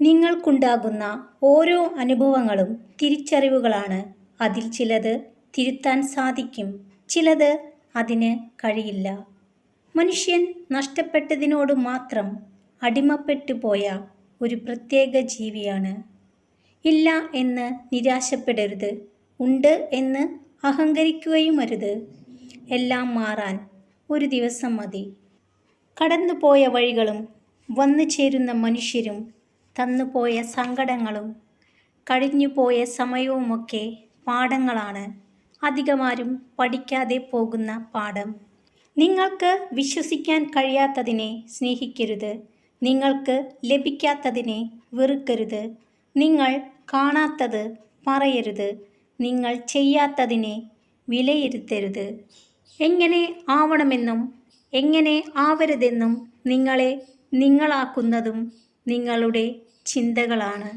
നിങ്ങൾക്കുണ്ടാകുന്ന ഓരോ അനുഭവങ്ങളും തിരിച്ചറിവുകളാണ്. അതിൽ ചിലത് തിരുത്താൻ സാധിക്കും ചിലത് അതിന് കഴിയില്ല. മനുഷ്യൻ നഷ്ടപ്പെട്ടതിനോട് മാത്രം അടിമപ്പെട്ടു പോയ ഒരു പ്രത്യേക ജീവിയാണ്. ഇല്ല എന്ന് നിരാശപ്പെടരുത് ഉണ്ട് എന്ന് അഹങ്കരിക്കുകയും അരുത് എല്ലാം മാറാൻ ഒരു ദിവസം മതി. കടന്നുപോയ വഴികളും വന്നു ചേരുന്ന മനുഷ്യരും തന്നുപോയ സങ്കടങ്ങളും കഴിഞ്ഞുപോയ സമയവുമൊക്കെ പാഠങ്ങളാണ്. അധികമാരും പഠിക്കാതെ പോകുന്ന പാഠം. നിങ്ങൾക്ക് വിശ്വസിക്കാൻ കഴിയാത്തതിനെ സ്നേഹിക്കരുത്. നിങ്ങൾക്ക് ലഭിക്കാത്തതിനെ വെറുക്കരുത്. നിങ്ങൾ കാണാത്തത് പറയരുത്. നിങ്ങൾ ചെയ്യാത്തതിനെ വിലയിരുത്തരുത്. എങ്ങനെ ആവണമെന്നും എങ്ങനെ ആവരുതെന്നും നിങ്ങളെ നിങ്ങളാക്കുന്നതും നിങ്ങളുടെ ചിന്തകളാണ്.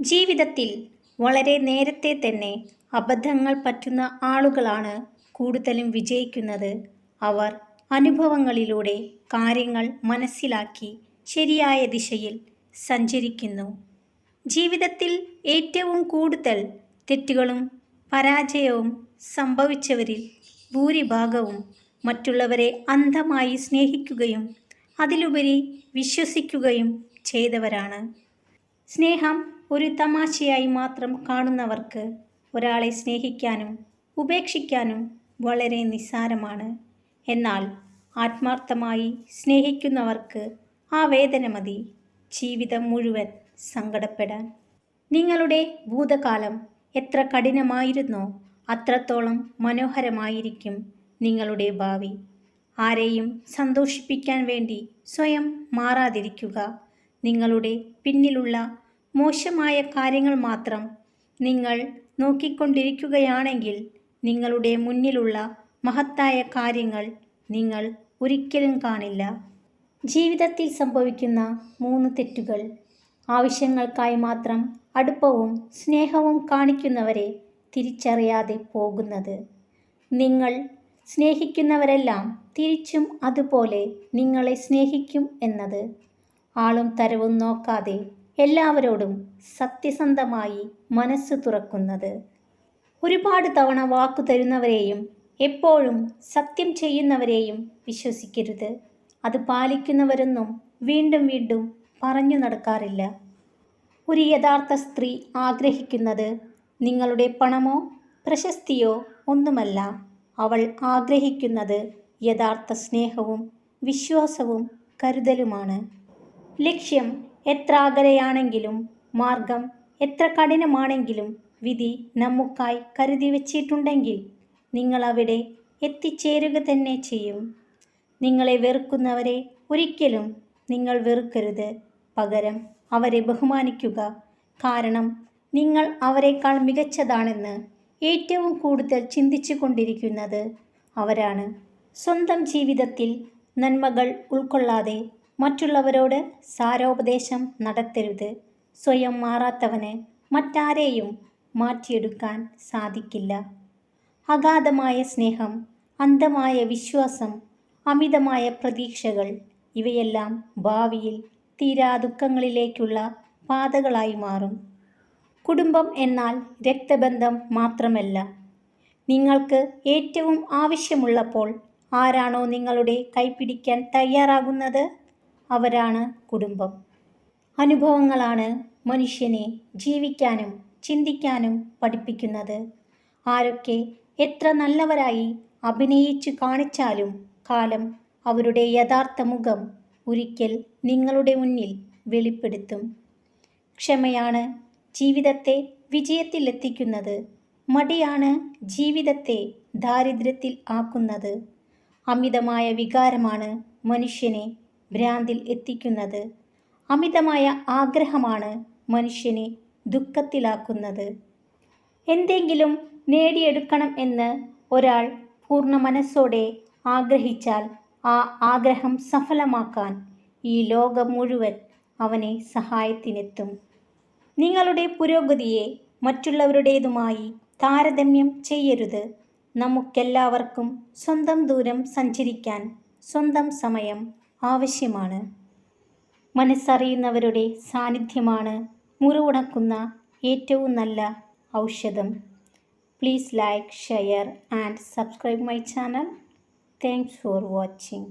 ജീവിതത്തിൽ വളരെ നേരത്തെ തന്നെ അബദ്ധങ്ങൾ പറ്റുന്ന ആളുകളാണ് കൂടുതലും വിജയിക്കുന്നത്. അവർ അനുഭവങ്ങളിലൂടെ കാര്യങ്ങൾ മനസ്സിലാക്കി ശരിയായ ദിശയിൽ സഞ്ചരിക്കുന്നു. ജീവിതത്തിൽ ഏറ്റവും കൂടുതൽ തെറ്റുകളും പരാജയവും സംഭവിച്ചവരിൽ ഭൂരിഭാഗവും മറ്റുള്ളവരെ അന്ധമായി സ്നേഹിക്കുകയും അതിലുപരി വിശ്വസിക്കുകയും ചെയ്തവരാണ്. സ്നേഹം ഒരു തമാശയായി മാത്രം കാണുന്നവർക്ക് ഒരാളെ സ്നേഹിക്കാനും ഉപേക്ഷിക്കാനും വളരെ നിസ്സാരമാണ്. എന്നാൽ ആത്മാർത്ഥമായി സ്നേഹിക്കുന്നവർക്ക് ആ വേദന മതി. ജീവിതം മുഴുവൻ സങ്കടപ്പെടാൻ. നിങ്ങളുടെ ഭൂതകാലം എത്ര കഠിനമായിരുന്നോ അത്രത്തോളം മനോഹരമായിരിക്കും നിങ്ങളുടെ ഭാവി. ആരെയും സന്തോഷിപ്പിക്കാൻ വേണ്ടി സ്വയം മാറാതിരിക്കുക നിങ്ങളുടെ പിന്നിലുള്ള മോശമായ കാര്യങ്ങൾ മാത്രം നിങ്ങൾ നോക്കിക്കൊണ്ടിരിക്കുകയാണെങ്കിൽ നിങ്ങളുടെ മുന്നിലുള്ള മഹത്തായ കാര്യങ്ങൾ നിങ്ങൾ ഒരിക്കലും കാണില്ല. ജീവിതത്തിൽ സംഭവിക്കുന്ന മൂന്ന് തെറ്റുകൾ. ആവശ്യങ്ങൾക്കായി മാത്രം അടുപ്പവും സ്നേഹവും കാണിക്കുന്നവരെ തിരിച്ചറിയാതെ പോകുന്നത്. നിങ്ങൾ സ്നേഹിക്കുന്നവരെല്ലാം തിരിച്ചും അതുപോലെ നിങ്ങളെ സ്നേഹിക്കും എന്നത് ആളും തരവും നോക്കാതെ എല്ലാവരോടും സത്യസന്ധമായി മനസ്സ് തുറക്കുന്നത്. ഒരുപാട് തവണ വാക്കു തരുന്നവരെയും എപ്പോഴും സത്യം ചെയ്യുന്നവരെയും വിശ്വസിക്കരുത്. അത് പാലിക്കുന്നവരൊന്നും വീണ്ടും വീണ്ടും പറഞ്ഞു നടക്കാറില്ല. ഒരു യഥാർത്ഥ സ്ത്രീ ആഗ്രഹിക്കുന്നത് നിങ്ങളുടെ പണമോ പ്രശസ്തിയോ ഒന്നുമല്ല. അവൾ ആഗ്രഹിക്കുന്നത് യഥാർത്ഥ സ്നേഹവും വിശ്വാസവും കരുതലുമാണ്. ലക്ഷ്യം എത്ര അകലെയാണെങ്കിലും മാർഗം എത്ര കഠിനമാണെങ്കിലും വിധി നമുക്കായി കരുതി വച്ചിട്ടുണ്ടെങ്കിൽ നിങ്ങൾ അവിടെ എത്തിച്ചേരുക തന്നെ ചെയ്യും. നിങ്ങളെ വെറുക്കുന്നവരെ ഒരിക്കലും നിങ്ങൾ വെറുക്കരുത്. പകരം അവരെ ബഹുമാനിക്കുക. കാരണം നിങ്ങൾ അവരെക്കാൾ മികച്ചതാണെന്ന് ഏറ്റവും കൂടുതൽ ചിന്തിച്ചു കൊണ്ടിരിക്കുന്നത് അവരാണ്. സ്വന്തം ജീവിതത്തിൽ നന്മകൾ ഉൾക്കൊള്ളാതെ മറ്റുള്ളവരോട് സാരോപദേശം നടത്തരുത്. സ്വയം മാറാത്തവന് മറ്റാരെയും മാറ്റിയെടുക്കാൻ സാധിക്കില്ല. അഗാധമായ സ്നേഹം അന്ധമായ വിശ്വാസം അമിതമായ പ്രതീക്ഷകൾ ഇവയെല്ലാം ഭാവിയിൽ തീരാ ദുഃഖങ്ങളിലേക്കുള്ള പാതകളായി മാറും. കുടുംബം എന്നാൽ രക്തബന്ധം മാത്രമല്ല. നിങ്ങൾക്ക് ഏറ്റവും ആവശ്യമുള്ളപ്പോൾ ആരാണോ നിങ്ങളുടെ കൈപിടിക്കാൻ തയ്യാറാകുന്നത്? അവരാണ് കുടുംബം. അനുഭവങ്ങളാണ് മനുഷ്യനെ ജീവിക്കാനും ചിന്തിക്കാനും പഠിപ്പിക്കുന്നത്. ആരൊക്കെ എത്ര നല്ലവരായി അഭിനയിച്ചു കാണിച്ചാലും കാലം അവരുടെ യഥാർത്ഥ മുഖം ഒരിക്കൽ നിങ്ങളുടെ മുന്നിൽ വെളിപ്പെടുത്തും. ക്ഷമയാണ് ജീവിതത്തെ വിജയത്തിലെത്തിക്കുന്നത്. മടിയാണ് ജീവിതത്തെ ദാരിദ്ര്യത്തിൽ ആക്കുന്നത്. അമിതമായ വികാരമാണ് മനുഷ്യനെ ഭ്രാന്തിൽ എത്തിക്കുന്നത്. അമിതമായ ആഗ്രഹമാണ് മനുഷ്യനെ ദുഃഖത്തിലാക്കുന്നത്. എന്തെങ്കിലും നേടിയെടുക്കണം എന്ന് ഒരാൾ പൂർണ മനസ്സോടെ ആഗ്രഹിച്ചാൽ ആ ആഗ്രഹം സഫലമാക്കാൻ ഈ ലോകം മുഴുവൻ അവനെ സഹായത്തിനെത്തും. നിങ്ങളുടെ പുരോഗതിയെ മറ്റുള്ളവരുടേതുമായി താരതമ്യം ചെയ്യരുത്. നമുക്കെല്ലാവർക്കും സ്വന്തം ദൂരം സഞ്ചരിക്കാൻ സ്വന്തം സമയം ആവശ്യമാണ്. മനസ്സറിയുന്നവരുടെ സാന്നിധ്യമാണ് മുറിവുണക്കുന്ന ഏറ്റവും നല്ല ഔഷധം. Please like share and subscribe my channel thanks for watching